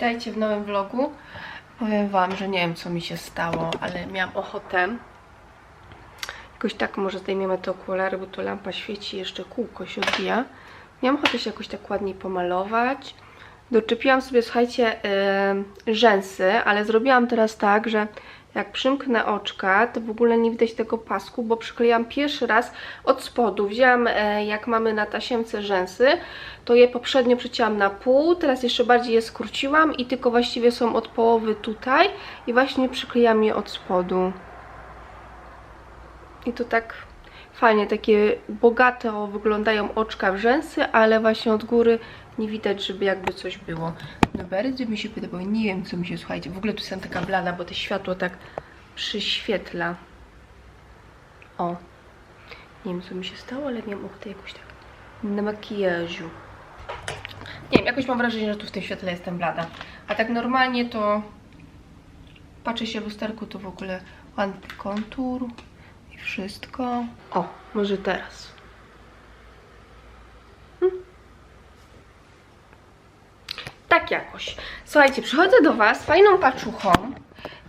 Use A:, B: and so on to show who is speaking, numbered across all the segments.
A: Witajcie w nowym vlogu. Powiem Wam, że nie wiem co mi się stało, ale miałam ochotę. Jakoś tak może zdejmiemy te okulary, bo tu lampa świeci, jeszcze kółko się odbija. Miałam ochotę się jakoś tak ładniej pomalować. Doczepiłam sobie, słuchajcie, yy, rzęsy, ale zrobiłam teraz tak, że jak przymknę oczka, to w ogóle nie widać tego pasku, bo przyklejam pierwszy raz od spodu. Wzięłam, e, jak mamy na tasiemce rzęsy, to je poprzednio przycięłam na pół, teraz jeszcze bardziej je skróciłam i tylko właściwie są od połowy tutaj i właśnie przyklejam je od spodu. I to tak fajnie, takie bogato wyglądają oczka w rzęsy, ale właśnie od góry nie widać, żeby jakby coś było. No bardzo mi się podobało, nie wiem co mi się, słuchajcie, w ogóle tu jestem taka blada, bo to światło tak przyświetla. O, nie wiem co mi się stało, ale miałam ochotę jakoś tak na makijażu. Nie wiem, jakoś mam wrażenie, że tu w tym świetle jestem blada. A tak normalnie to patrzę się w lusterku, to w ogóle ładny kontur i wszystko. O, może teraz. Tak jakoś. Słuchajcie, przychodzę do Was z fajną paczuchą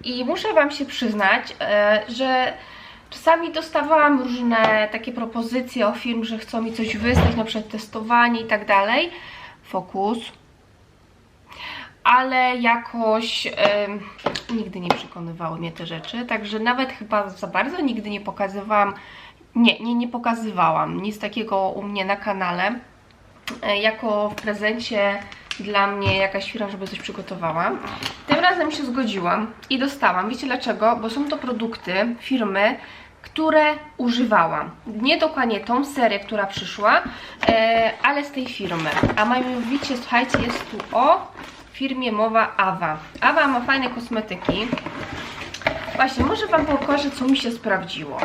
A: i muszę Wam się przyznać, e, że czasami dostawałam różne takie propozycje o firm, że chcą mi coś wysłać, na przykład testowanie i tak dalej. Fokus. Ale jakoś nigdy nie przekonywały mnie te rzeczy, także nawet chyba za bardzo nigdy nie pokazywałam, nie, nie, nie pokazywałam nic takiego u mnie na kanale e, jako w prezencie dla mnie jakaś firma, żeby coś przygotowała. Tym razem się zgodziłam i dostałam. Wiecie dlaczego? Bo są to produkty firmy, które używałam. Nie dokładnie tą serię, która przyszła, e, ale z tej firmy. A mianowicie, słuchajcie, jest tu o firmie mowa Ava. Ava ma fajne kosmetyki. Właśnie, może Wam pokażę, co mi się sprawdziło.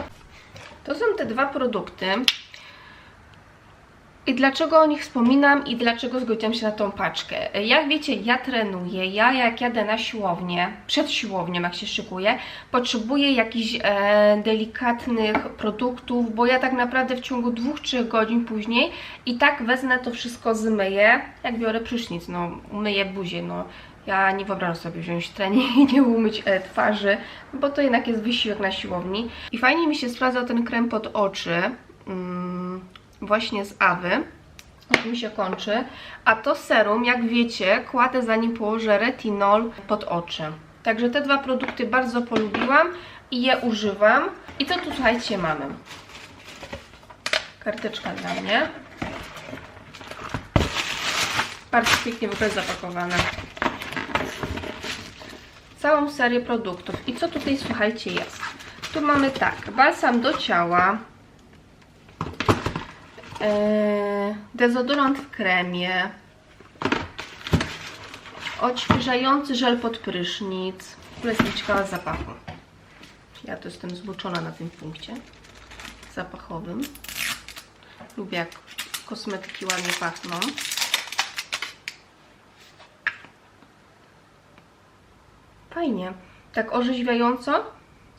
A: To są te dwa produkty. I dlaczego o nich wspominam i dlaczego zgodziłam się na tą paczkę? Jak wiecie, ja trenuję, ja jak jadę na siłownię, przed siłownią jak się szykuję, potrzebuję jakichś e, delikatnych produktów, bo ja tak naprawdę w ciągu 2-3 godzin później i tak wezmę to wszystko zmyję, jak biorę prysznic, no umyję buzię, no ja nie wyobrażam sobie wziąć trening i nie umyć e, twarzy, bo to jednak jest wysiłek na siłowni. I fajnie mi się sprawdzał ten krem pod oczy, mm, właśnie z Awy. Jak mi się kończy. A to serum, jak wiecie, kładę zanim położę retinol pod oczy. Także te dwa produkty bardzo polubiłam i je używam. I co tu słuchajcie mamy? Karteczka dla mnie. Bardzo pięknie w ogóle zapakowane. Całą serię produktów. I co tutaj słuchajcie jest? Tu mamy tak, balsam do ciała, dezodorant w kremie, odświeżający żel pod prysznic. W ogóle jestem ciekawa zapachu. Ja to jestem zboczona na tym punkcie zapachowym. Lubię jak kosmetyki ładnie pachną. Fajnie. Tak orzeźwiająco,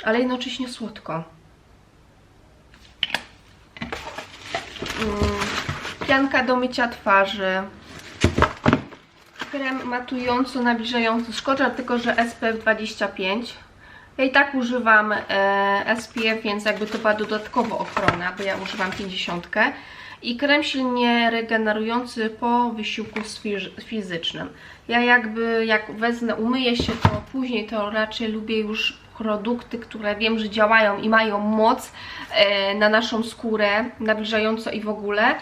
A: ale jednocześnie słodko. Pianka do mycia twarzy, krem matująco nabliżający szkoda, tylko że SPF 25. Ja i tak używam e, SPF, więc jakby to była dodatkowo ochrona, bo ja używam 50. I krem silnie regenerujący po wysiłku fizycznym. Ja jakby, jak wezmę, umyję się, to później to raczej lubię już produkty, które wiem, że działają i mają moc e, na naszą skórę, nabliżająco i w ogóle.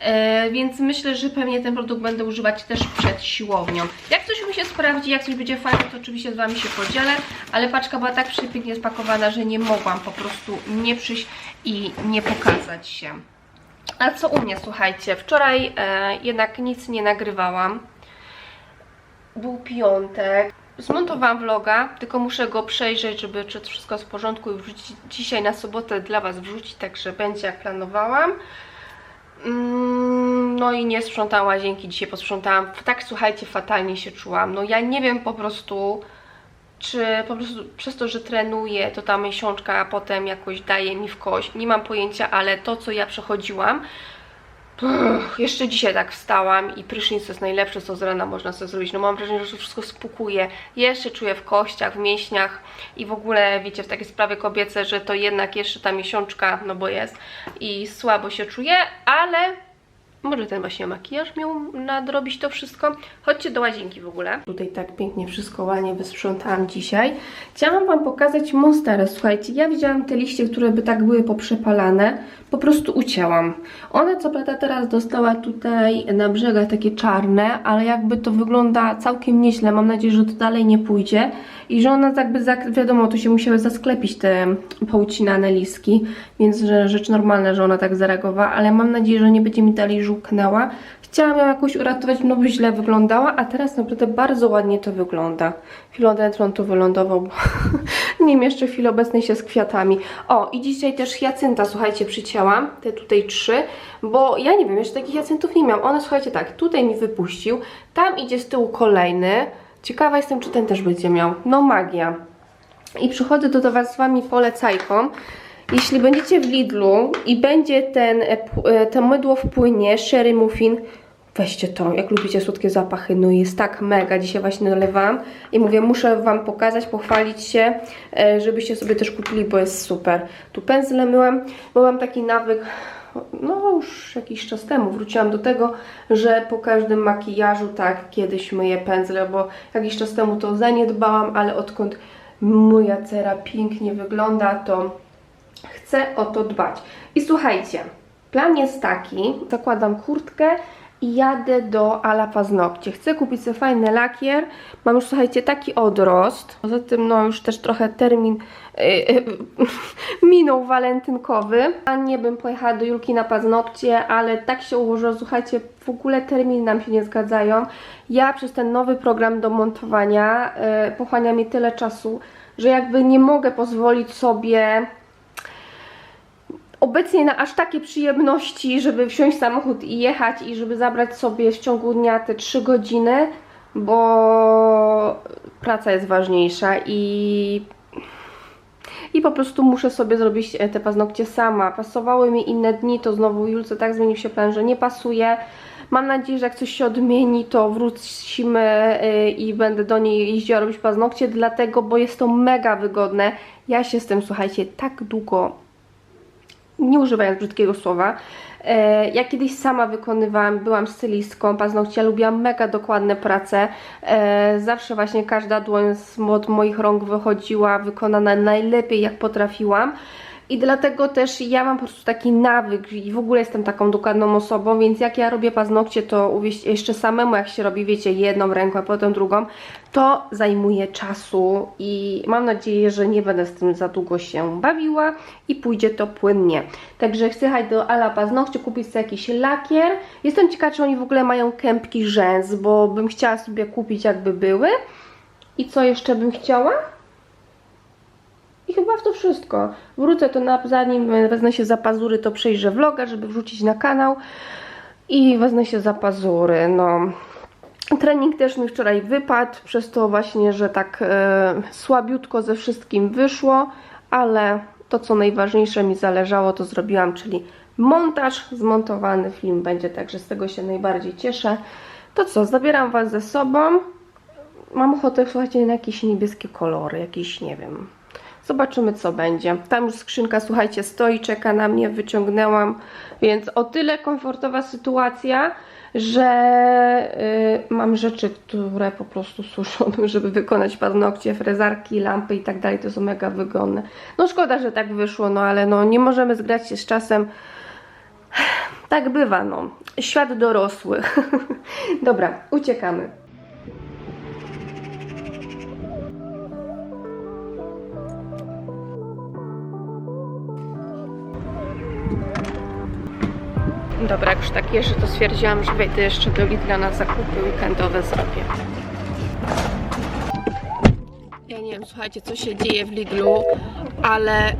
A: E, więc myślę, że pewnie ten produkt będę używać też przed siłownią. Jak coś mi się sprawdzi, jak coś będzie fajne, to oczywiście z Wami się podzielę, ale paczka była tak przepięknie spakowana, że nie mogłam po prostu nie przyjść i nie pokazać się. A co u mnie, słuchajcie, wczoraj e, jednak nic nie nagrywałam. Był piątek. Zmontowałam vloga, tylko muszę go przejrzeć, żeby czy wszystko jest w porządku i wrzucić dzisiaj na sobotę dla Was wrzucić, także będzie jak planowałam. Mm, No i nie sprzątałam łazienki, dzisiaj posprzątałam. Tak, słuchajcie, fatalnie się czułam. No ja nie wiem po prostu, czy po prostu przez to, że trenuję, to ta miesiączka potem jakoś daje mi w kość. Nie mam pojęcia, ale to, co ja przechodziłam, Jeszcze dzisiaj tak wstałam i prysznic to jest najlepsze, co z rana można sobie zrobić. No mam wrażenie, że to wszystko spukuje. Jeszcze czuję w kościach, w mięśniach i w ogóle, wiecie, w takiej sprawie kobiece, że to jednak jeszcze ta miesiączka, no bo jest i słabo się czuję, ale może ten właśnie makijaż miał nadrobić to wszystko. Chodźcie do łazienki w ogóle. Tutaj tak pięknie wszystko ładnie wysprzątałam dzisiaj. Chciałam Wam pokazać monsterę. Słuchajcie, ja widziałam te liście, które by tak były poprzepalane. Po prostu ucięłam. Ona co prawda teraz dostała tutaj na brzegach takie czarne, ale jakby to wygląda całkiem nieźle. Mam nadzieję, że to dalej nie pójdzie. I że ona jakby, zak- wiadomo, tu się musiały zasklepić te poucinane listki, więc że rzecz normalna, że ona tak zareagowała, ale mam nadzieję, że nie będzie mi dalej żółknęła. Chciałam ją jakoś uratować, no bo źle wyglądała, a teraz naprawdę bardzo ładnie to wygląda. Filodendron tu wylądował, bo nim jeszcze w chwili obecnej się z kwiatami. O, i dzisiaj też hiacynta, słuchajcie, przycięłam, te tutaj trzy, bo ja nie wiem, jeszcze takich hiacyntów nie miałam. One, słuchajcie, tak, tutaj mi wypuścił, tam idzie z tyłu kolejny. Ciekawa jestem, czy ten też będzie miał. No magia. I przychodzę do Was z Wami polecajką. Jeśli będziecie w Lidlu i będzie ten, e, e, to mydło w płynie, Sherry Muffin, weźcie to, jak lubicie słodkie zapachy, no jest tak mega, dzisiaj właśnie dolewałam i mówię, muszę Wam pokazać, pochwalić się, e, żebyście sobie też kupili, bo jest super. Tu pędzle myłam, bo mam taki nawyk, no już jakiś czas temu wróciłam do tego, że po każdym makijażu tak kiedyś myję pędzle, bo jakiś czas temu to zaniedbałam, ale odkąd moja cera pięknie wygląda, to chcę o to dbać. I słuchajcie, plan jest taki, zakładam kurtkę i jadę do Ala Paznokcie. Chcę kupić sobie fajny lakier, mam już, słuchajcie, taki odrost. Poza tym, no już też trochę termin yy, minął walentynkowy. A nie bym pojechała do Julki na paznokcie, ale tak się ułożyło, słuchajcie, w ogóle terminy nam się nie zgadzają. Ja przez ten nowy program do montowania yy, pochłania mi tyle czasu, że jakby nie mogę pozwolić sobie obecnie na aż takie przyjemności, żeby wsiąść samochód i jechać i żeby zabrać sobie w ciągu dnia te 3 godziny, bo praca jest ważniejsza i i po prostu muszę sobie zrobić e, te paznokcie sama. Pasowały mi inne dni, to znowu Julce tak zmienił się plan, że nie pasuje. Mam nadzieję, że jak coś się odmieni, to wrócimy y, i będę do niej jeździła robić paznokcie, dlatego, bo jest to mega wygodne. Ja się z tym, słuchajcie, tak długo nie używając brzydkiego słowa. E, Ja kiedyś sama wykonywałam, byłam stylistką paznokcia, lubiłam mega dokładne prace. E, Zawsze właśnie każda dłoń z moich rąk wychodziła wykonana najlepiej jak potrafiłam. I dlatego też ja mam po prostu taki nawyk i w ogóle jestem taką dokładną osobą, więc jak ja robię paznokcie, to jeszcze samemu jak się robi, wiecie, jedną ręką, a potem drugą, to zajmuje czasu i mam nadzieję, że nie będę z tym za długo się bawiła i pójdzie to płynnie. Także chcę jechać do Ala Paznokcie, kupić sobie jakiś lakier. Jestem ciekawa, czy oni w ogóle mają kępki rzęs, bo bym chciała sobie kupić jakby były. I co jeszcze bym chciała? I chyba w to wszystko. Wrócę to na, zanim wezmę się za pazury, to przejrzę vloga, żeby wrzucić na kanał. I wezmę się za pazury, no. Trening też mi wczoraj wypadł, przez to właśnie, że tak e, słabiutko ze wszystkim wyszło, ale to co najważniejsze mi zależało, to zrobiłam, czyli montaż, zmontowany film będzie, także z tego się najbardziej cieszę. To co, zabieram Was ze sobą. Mam ochotę, słuchajcie, na jakieś niebieskie kolory, jakieś, nie wiem, Zobaczymy, co będzie. Tam już skrzynka, słuchajcie, stoi, czeka na mnie, wyciągnęłam, więc o tyle komfortowa sytuacja, że y, mam rzeczy, które po prostu służą, żeby wykonać paznokcie, frezarki, lampy i tak dalej, to są mega wygodne. No szkoda, że tak wyszło, no ale no nie możemy zgrać się z czasem. Tak bywa, no. Świat dorosłych. Dobra, uciekamy. Dobra, jak już tak jeszcze to stwierdziłam, że wejdę jeszcze do Lidla na zakupy weekendowe zrobię. Ja nie wiem, słuchajcie, co się dzieje w Lidlu, ale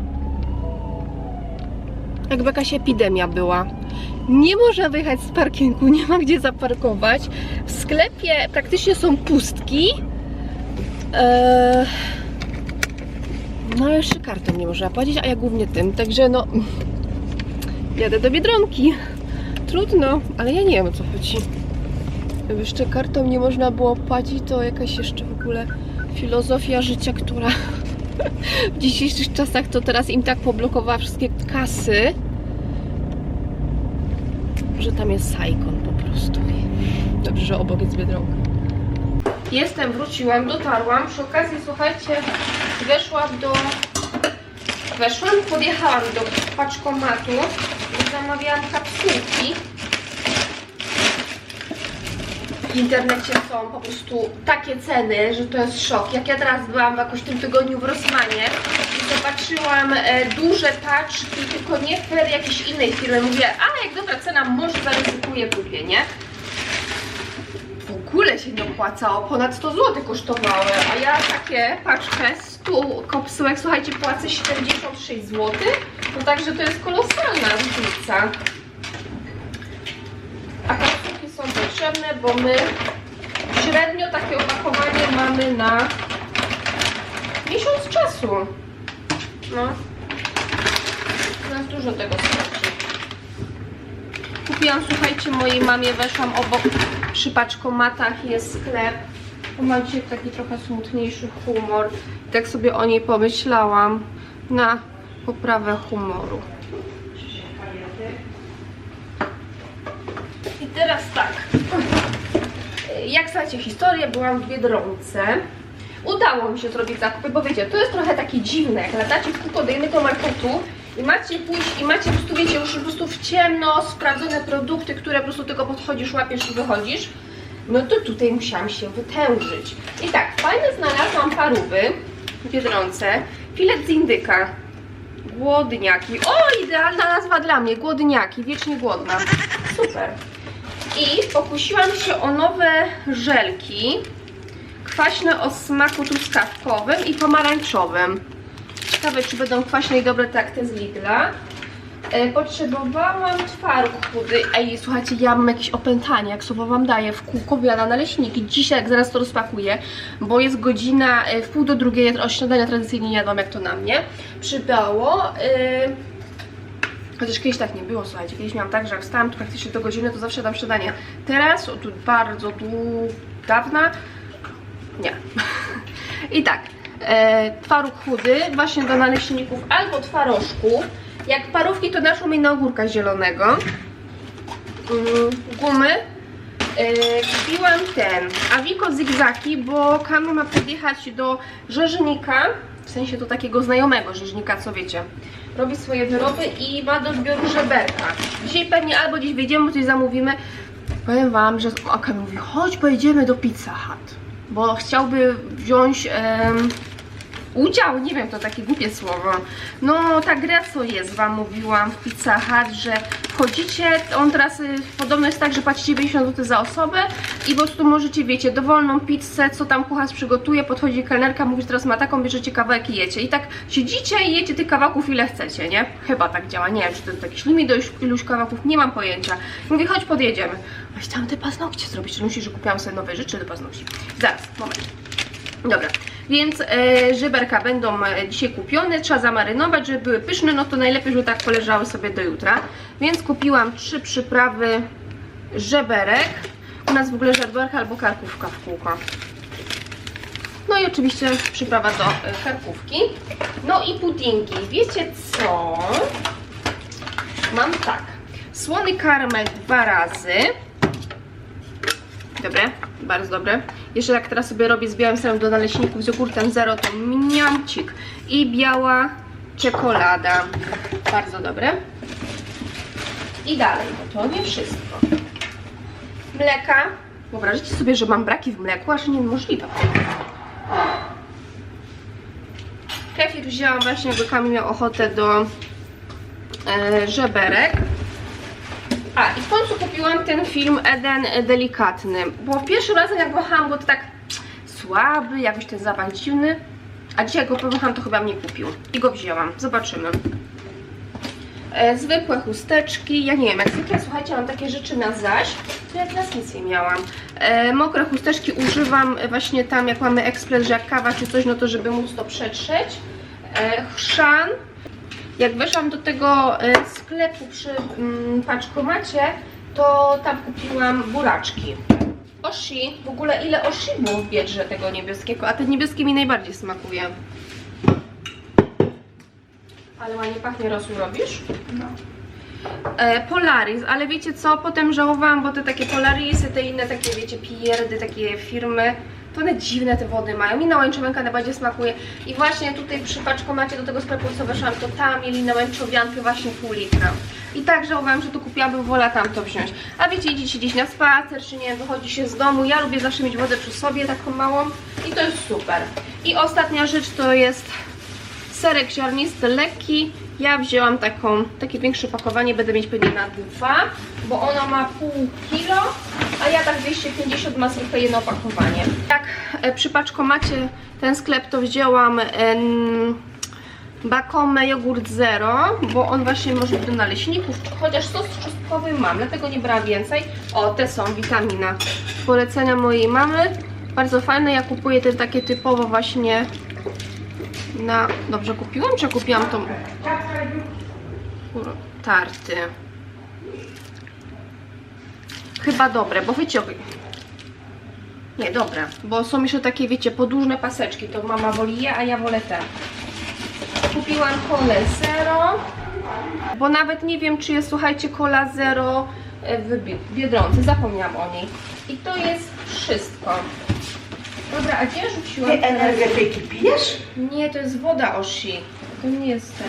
A: jakby jakaś epidemia była. Nie można wyjechać z parkingu, nie ma gdzie zaparkować. W sklepie praktycznie są pustki. Eee... No jeszcze kartą nie można płacić, a ja głównie tym, także no jadę do Biedronki trudno, ale ja nie wiem o co chodzi. Jeszcze kartą nie można było płacić, to jakaś jeszcze w ogóle filozofia życia, która w dzisiejszych czasach to teraz im tak poblokowała wszystkie kasy, że tam jest Saikon po prostu. Dobrze, że obok jest Biedronka. Jestem, wróciłam, dotarłam. Przy okazji, słuchajcie, weszłam do... Weszłam, podjechałam do paczkomatu zamawiałam kapsułki. W internecie są po prostu takie ceny, że to jest szok. Jak ja teraz byłam w jakoś tym tygodniu w Rosmanie i zobaczyłam e, duże paczki, tylko nie fair jakiejś innej firmy. Mówię, a jak dobra cena, może zaryzykuję, kupię, nie? w ogóle się nie opłacało, ponad 100 zł kosztowały, a ja takie paczkę 100 kopsułek, słuchajcie, płacę 76 zł, no także to jest kolosalna różnica. A kapsułki są potrzebne, bo my średnio takie opakowanie mamy na miesiąc czasu. No. Nas dużo tego starczy. Kupiłam, słuchajcie, mojej mamie, weszłam obok przy paczkomatach, jest sklep. Dzisiaj taki trochę smutniejszy humor. Tak sobie o niej pomyślałam na poprawę humoru. I teraz tak. Jak słuchajcie historię, byłam w Biedronce. Udało mi się zrobić zakupy, bo wiecie, to jest trochę takie dziwne, jak latacie w kółko do innego marketu i macie pójść i macie po prostu, wiecie, już po prostu w ciemno sprawdzone produkty, które po prostu tylko podchodzisz, łapiesz i wychodzisz. No to tutaj musiałam się wytężyć. I tak, fajne znalazłam parówy w Biedronce. Filet z indyka. Głodniaki. O, idealna nazwa dla mnie. Głodniaki. Wiecznie głodna. Super. I pokusiłam się o nowe żelki. Kwaśne o smaku truskawkowym i pomarańczowym. Ciekawe, czy będą kwaśne i dobre tak te z Lidla. E, potrzebowałam twaróg chudy. Ej, słuchajcie, ja mam jakieś opętanie, jak słowo wam daję, w kółko wiana naleśniki. Dzisiaj, jak zaraz to rozpakuję, bo jest godzina e, w pół do drugiej, ja śniadania tradycyjnie jadłam, jak to na mnie. Przydało. E, Chociaż kiedyś tak nie było, słuchajcie, kiedyś miałam tak, że jak wstałam praktycznie do godziny, to zawsze dam śniadanie. Teraz, od bardzo dawna, nie. I tak, e, twaróg chudy, właśnie do naleśników albo twarożku. Jak parówki, to naszło mi na ogórka zielonego. Mm, gumy. E, kupiłam ten Aviko zigzaki, bo Kamil ma podjechać do rzeźnika, w sensie do takiego znajomego rzeźnika, co wiecie. Robi swoje wyroby i ma do zbioru żeberka. Dzisiaj pewnie albo gdzieś wyjdziemy, coś zamówimy. Powiem wam, że Kamil mówi, chodź pojedziemy do Pizza Hut, bo chciałby wziąć udział, nie wiem, to takie głupie słowo. No, ta gra co jest, wam mówiłam w Pizza Hut, że wchodzicie, on teraz y, podobno jest tak, że płacicie 90 zł za osobę i po prostu możecie, wiecie, dowolną pizzę, co tam kucharz przygotuje, podchodzi kelnerka, mówi, że teraz ma taką, bierzecie kawałek i jecie. I tak siedzicie i jecie tych kawałków ile chcecie, nie? Chyba tak działa, nie wiem, czy to jest jakiś limit do iluś, kawałków, nie mam pojęcia. Mówi, chodź podjedziemy. A chciałam te paznokcie zrobić, czy myślisz, że kupiłam sobie nowe rzeczy do paznokci? Zaraz, moment. Dobra, więc e, żeberka będą e, dzisiaj kupione, trzeba zamarynować, żeby były pyszne, no to najlepiej, żeby tak poleżały sobie do jutra. Więc kupiłam trzy przyprawy żeberek. U nas w ogóle żeberka albo karkówka w kółko. No i oczywiście przyprawa do e, karkówki. No i puddingi. Wiecie co? Mam tak. Słony karmel dwa razy. Dobre, bardzo dobre. Jeszcze jak teraz sobie robię z białym serem do naleśników z jogurtem zero, to mniamcik. I biała czekolada. Bardzo dobre. I dalej, bo to nie wszystko. Mleka. Wyobraźcie sobie, że mam braki w mleku, aż niemożliwe. Kefir wzięłam właśnie, jakby Kamil miał ochotę do e, żeberek. A, i w końcu kupiłam ten film Eden Delikatny, bo pierwszy raz jak wahałam, bo to tak słaby, jakoś ten zapach dziwny, a dzisiaj go powącham, to chyba mnie kupił i go wzięłam, zobaczymy. E, zwykłe chusteczki, ja nie wiem, jak zwykle, słuchajcie, mam takie rzeczy na zaś, to ja teraz nic nie miałam. E, mokre chusteczki używam właśnie tam, jak mamy ekspres, że jak kawa czy coś, no to żeby móc to przetrzeć. E, chrzan, jak weszłam do tego e, sklepu przy mm, paczkomacie, to tam kupiłam buraczki. Oshi, w ogóle ile oshi było w biedrze tego niebieskiego, a ten niebieski mi najbardziej smakuje. Ale ładnie pachnie, rosół robisz?
B: No.
A: E, Polaris, ale wiecie co, potem żałowałam, bo te takie Polarisy, te inne takie, wiecie, pierdy, takie firmy, to one dziwne te wody mają. Mi na łańczowiankę najbardziej smakuje. I właśnie tutaj przy paczkomacie do tego sklepu, co weszłam, to tam mieli na łańczowiankę właśnie pół litra. I tak żałowałam, że to kupiłam, bym wolała tam to wziąć. A wiecie, idziecie gdzieś na spacer, czy nie, wychodzi się z domu, ja lubię zawsze mieć wodę przy sobie, taką małą i to jest super. I ostatnia rzecz to jest serek ziarnisty lekki. Ja wzięłam taką, takie większe pakowanie, będę mieć pewnie na dwa, bo ona ma pół kilo, a ja tak 250 ma zwykle jedno opakowanie. Jak e, przy paczkomacie ten sklep, to wzięłam em, Bakome jogurt zero, bo on właśnie może być do naleśników, chociaż sos czosnkowy mam, dlatego nie brałam więcej. O, te są, witamina. Polecenia mojej mamy. Bardzo fajne, ja kupuję te takie typowo właśnie na... Dobrze kupiłam, czy kupiłam tą... Tarty. Chyba dobre, bo wiecie... Nie, dobre, bo są jeszcze takie, wiecie, podłużne paseczki, to mama woli je, a ja wolę te. Kupiłam kolę zero, bo nawet nie wiem, czy jest, słuchajcie, kola zero e, w Bi- Biedronce, zapomniałam o niej. I to jest wszystko. Dobra, a gdzie ja rzuciłam?
B: Ty energetyki pijesz?
A: Nie, to jest woda Oshi. To nie jest ten.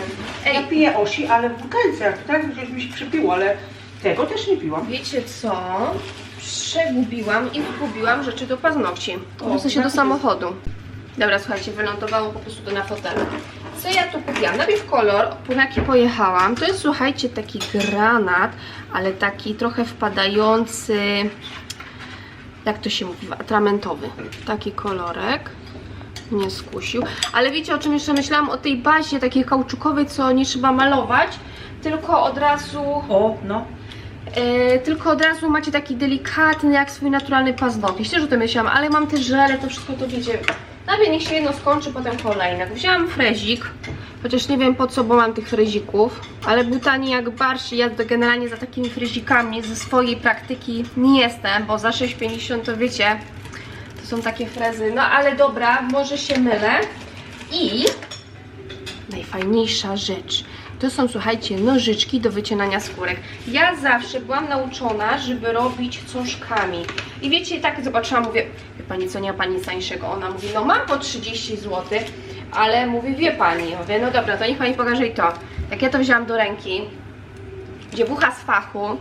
B: Ja
A: Ej,
B: piję osi, ale w butelce. Tak, gdzieś mi się przypiło, ale tego też nie piłam.
A: wiecie co? Przegubiłam i wygubiłam rzeczy do paznokci.
B: O,
A: W sensie do samochodu. Dobra, słuchajcie, wylądowało po prostu to na fotelu. Co ja tu kupiłam? Najpierw kolor, po jaki pojechałam. To jest, słuchajcie, taki granat, ale taki trochę wpadający, jak to się mówi, atramentowy. Taki kolorek. Nie skusił. Ale wiecie, o czym jeszcze myślałam? O tej bazie takiej kauczukowej, co nie trzeba malować, tylko od razu
B: O, no.
A: E, tylko od razu macie taki delikatny, jak swój naturalny paznokieć. Też o tym myślałam, ale mam te żele, to wszystko to wiecie. Nawet niech się jedno skończy, potem kolejne. Wzięłam frezik, chociaż nie wiem po co, bo mam tych frezików, ale był tani jak barsz i ja generalnie za takimi frezikami ze swojej praktyki nie jestem, bo za 6,50 to wiecie, to są takie frezy. No ale dobra, może się mylę. I najfajniejsza rzecz. To są, słuchajcie, nożyczki do wycinania skórek. Ja zawsze byłam nauczona, żeby robić cążkami. I wiecie, tak zobaczyłam, mówię, pani co, nie ma pani nic tańszego. Ona mówi, no mam po 30 zł, ale mówi, wie pani. Mówię, no dobra, to niech pani pokaże i to. Jak ja to wzięłam do ręki, dziewucha z fachu,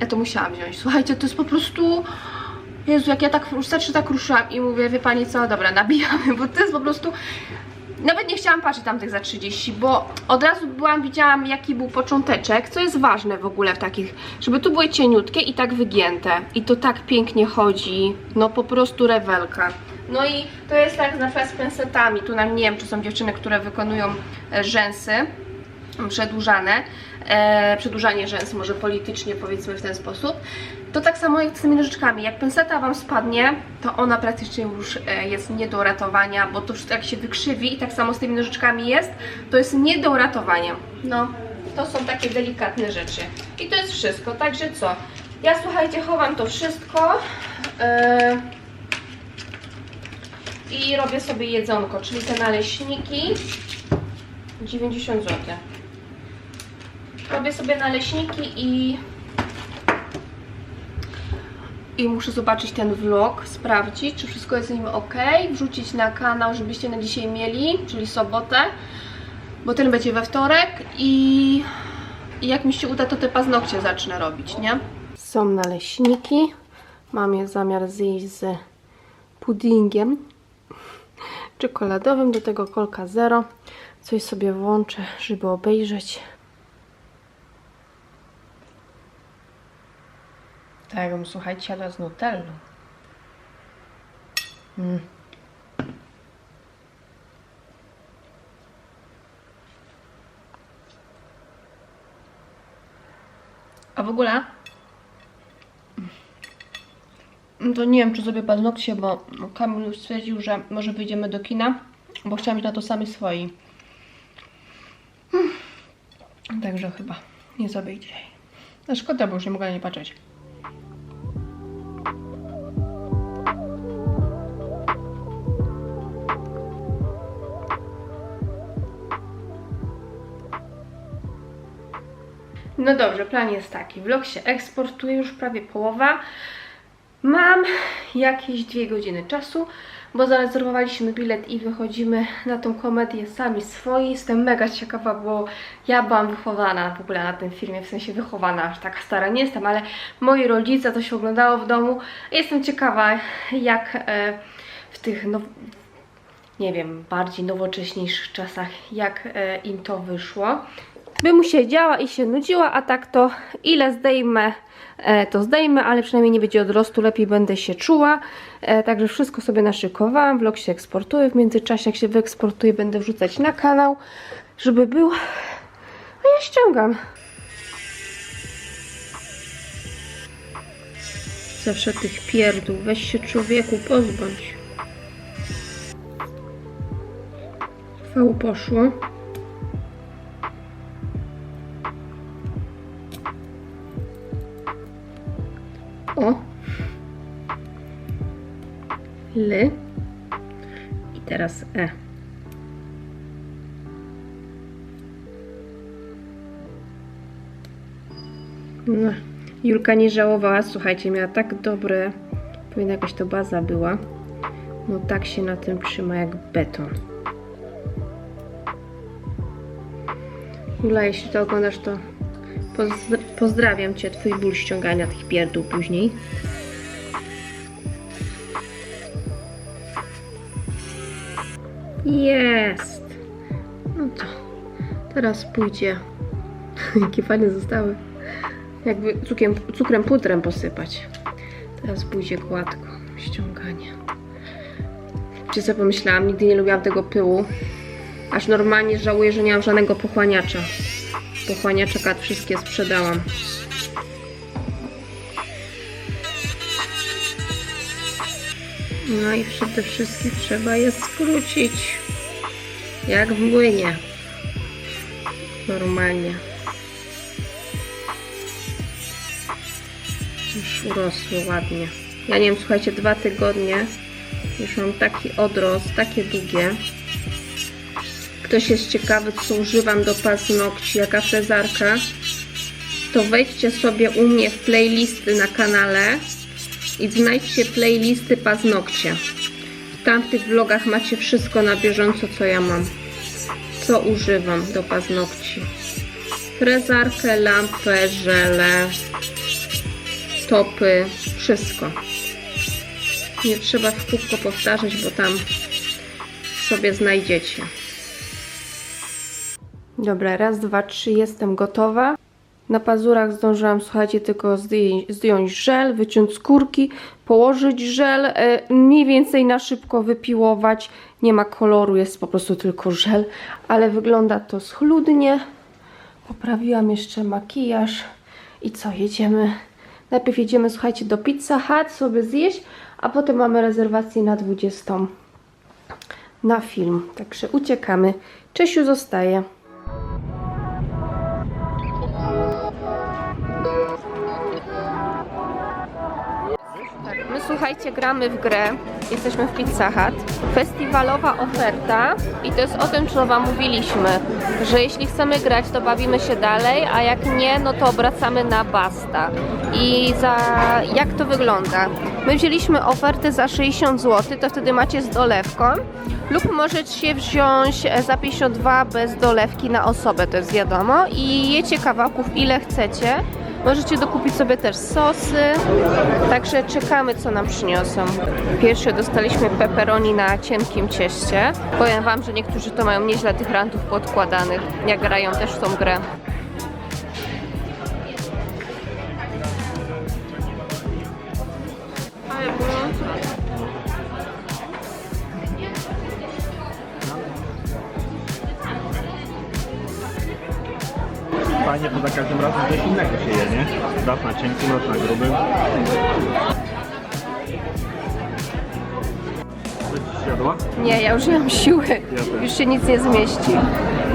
A: ja to musiałam wziąć. Słuchajcie, to jest po prostu... Jezu, jak ja tak wystarczy tak ruszyłam i mówię, wie pani co, dobra, nabijamy, bo to jest po prostu... Nawet nie chciałam patrzeć tamtych za 30, bo od razu byłam, widziałam jaki był począteczek, co jest ważne w ogóle w takich, żeby tu były cieniutkie i tak wygięte. I to tak pięknie chodzi, no po prostu rewelka. No i to jest tak na przykład z pensetami, tu nam nie wiem, czy są dziewczyny, które wykonują e, rzęsy przedłużane, e, przedłużanie rzęs może politycznie powiedzmy w ten sposób, to tak samo jak z tymi nożyczkami. Jak penseta Wam spadnie, to ona praktycznie już e, jest nie do uratowania, bo to jak się wykrzywi i tak samo z tymi nożyczkami jest, to jest nie do uratowania. No, to są takie delikatne rzeczy. I to jest wszystko, także co? Ja słuchajcie, chowam to wszystko e, i robię sobie jedzonko, czyli te naleśniki 90 zł. Robię sobie naleśniki i i muszę zobaczyć ten vlog, sprawdzić, czy wszystko jest z nim ok, wrzucić na kanał, żebyście na dzisiaj mieli, czyli sobotę, bo ten będzie we wtorek i, i jak mi się uda, to te paznokcie zacznę robić, nie? Są naleśniki, mam je zamiar zjeść z puddingiem czekoladowym, do tego kolka zero, coś sobie włączę, żeby obejrzeć. Tak jakbym, słuchajcie, jadła z nutellą. Mm. A w ogóle Mm, to nie wiem, czy zrobię paznokcie, bo Kamil już stwierdził, że może wyjdziemy do kina, bo chciałam mieć na to sami swoi. Hmm. Także chyba nie zrobię dzisiaj. No szkoda, bo już nie mogę na nie patrzeć. No dobrze, plan jest taki. Vlog się eksportuje, już prawie połowa. Mam jakieś dwie godziny czasu, bo zarezerwowaliśmy bilet i wychodzimy na tą komedię sami swoi. Jestem mega ciekawa, bo ja byłam wychowana w ogóle na tym filmie, w sensie wychowana, aż taka stara nie jestem, ale moi rodzice to się oglądało w domu. Jestem ciekawa, jak e, w tych now, nie wiem, bardziej nowocześniejszych czasach, jak e, im to wyszło. Bym siedziała i się nudziła, a tak to ile zdejmę, e, to zdejmę, ale przynajmniej nie będzie odrostu, lepiej będę się czuła. E, Także wszystko sobie naszykowałam, vlog się eksportuje, w międzyczasie jak się wyeksportuje będę wrzucać na kanał, żeby był, a ja ściągam. Zawsze tych pierdół, weź się człowieku, pozbądź. V poszło. I teraz E. No. Julka nie żałowała, słuchajcie, miała tak dobre, powinna jakaś to baza była. No tak się na tym trzyma jak beton. Jula, jeśli to oglądasz, to pozdra- pozdrawiam Cię, Twój ból ściągania tych pierdół później. Jest! No to teraz pójdzie. Jakie fajne zostały. Jakby cukrem, cukrem pudrem posypać. Teraz pójdzie gładko ściąganie. Czy sobie pomyślałam, nigdy nie lubiłam tego pyłu. Aż normalnie żałuję, że nie mam żadnego pochłaniacza. Pochłaniacze kat wszystkie sprzedałam. No i przede wszystkim trzeba je skrócić. Jak w młynie. Normalnie. Już urosły ładnie. Ja nie wiem, słuchajcie, dwa tygodnie. Już mam taki odrost, takie długie. Ktoś jest ciekawy, co używam do paznokci, jaka frezarka, to wejdźcie sobie u mnie w playlisty na kanale i znajdźcie playlisty paznokcie. W tamtych vlogach macie wszystko na bieżąco, co ja mam. Co używam do paznokci. Frezarkę, lampę, żele, topy, wszystko. Nie trzeba w kółko powtarzać, bo tam sobie znajdziecie. Dobra, raz, dwa, trzy, jestem gotowa. Na pazurach zdążyłam, słuchajcie, tylko zdjąć żel, wyciąć skórki, położyć żel, e, mniej więcej na szybko wypiłować. Nie ma koloru, jest po prostu tylko żel, ale wygląda to schludnie. Poprawiłam jeszcze makijaż i co, jedziemy? Najpierw jedziemy, słuchajcie, do Pizza Hut sobie zjeść, a potem mamy rezerwację na 20 na film. Także uciekamy. Czesiu zostaje. Słuchajcie, gramy w grę. Jesteśmy w Pizza Hut. Festiwalowa oferta i to jest o tym, co Wam mówiliśmy, że jeśli chcemy grać, to bawimy się dalej, a jak nie, no to obracamy na basta. I za jak to wygląda? My wzięliśmy ofertę za 60 zł, to wtedy macie z dolewką, lub możecie wziąć e, za 52 bez dolewki na osobę, to jest wiadomo, i jecie kawałków ile chcecie. Możecie dokupić sobie też sosy, także czekamy co nam przyniosą. Pierwsze dostaliśmy pepperoni na cienkim cieście. Powiem Wam, że niektórzy to mają nieźle tych rantów podkładanych, jak grają też w tą grę.
C: Fajnie, bo za każdym razem coś innego się je, nie? Raz na cienkim, raz na grubym. Coś siadła?
A: Nie, ja już nie mam siły.
C: też.
A: Już się nic nie zmieści.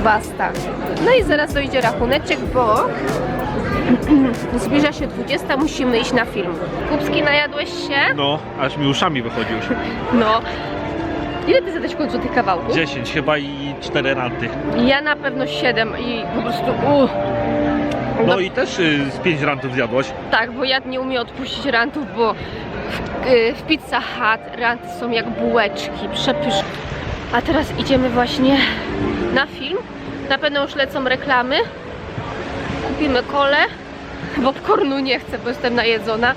A: Basta. No i zaraz dojdzie rachuneczek, bo Zbliża się 20, musimy iść na film. Kupski, najadłeś się?
C: No, aż mi uszami wychodzi już.
A: No. Ile ty zadać w końcu tych kawałków?
C: 10 chyba i 4 ranty.
A: Ja na pewno 7 i po prostu uh.
C: No i też y, z 5 rantów zjadłaś.
A: Tak, bo ja nie umiem odpuścić rantów, bo w, y, w Pizza Hut ranty są jak bułeczki, przepyszne. A teraz idziemy właśnie na film. Na pewno już lecą reklamy. Kupimy kole. Popcornu nie chcę, bo jestem najedzona.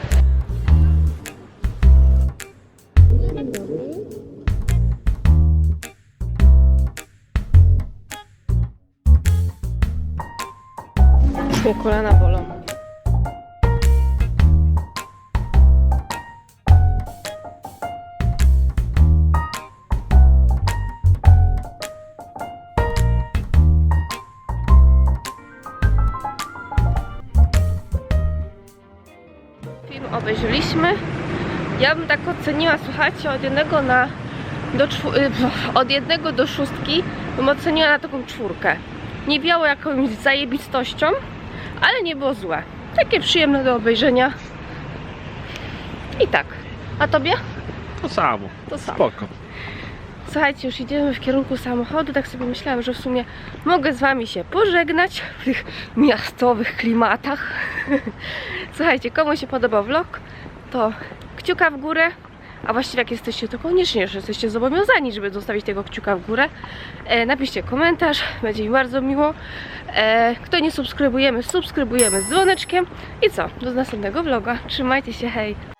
A: Kolana bolą. Film obejrzeliśmy. Ja bym tak oceniła, słuchajcie, od jednego na do y, od jednego do szóstki bym oceniła na taką czwórkę. Nie biało jakąś zajebistością, ale nie było złe. Takie przyjemne do obejrzenia. I tak. A tobie?
C: To samo.
A: To samo.
C: Spoko.
A: Słuchajcie, już idziemy w kierunku samochodu. Tak sobie myślałam, że w sumie mogę z wami się pożegnać w tych miastowych klimatach. Słuchajcie, komu się podobał vlog, to kciuka w górę. A właściwie jak jesteście, to koniecznie, że jesteście zobowiązani, żeby zostawić tego kciuka w górę. E, napiszcie komentarz, będzie mi bardzo miło. E, kto nie subskrybujemy, subskrybujemy z dzwoneczkiem. I co? Do następnego vloga. Trzymajcie się, hej!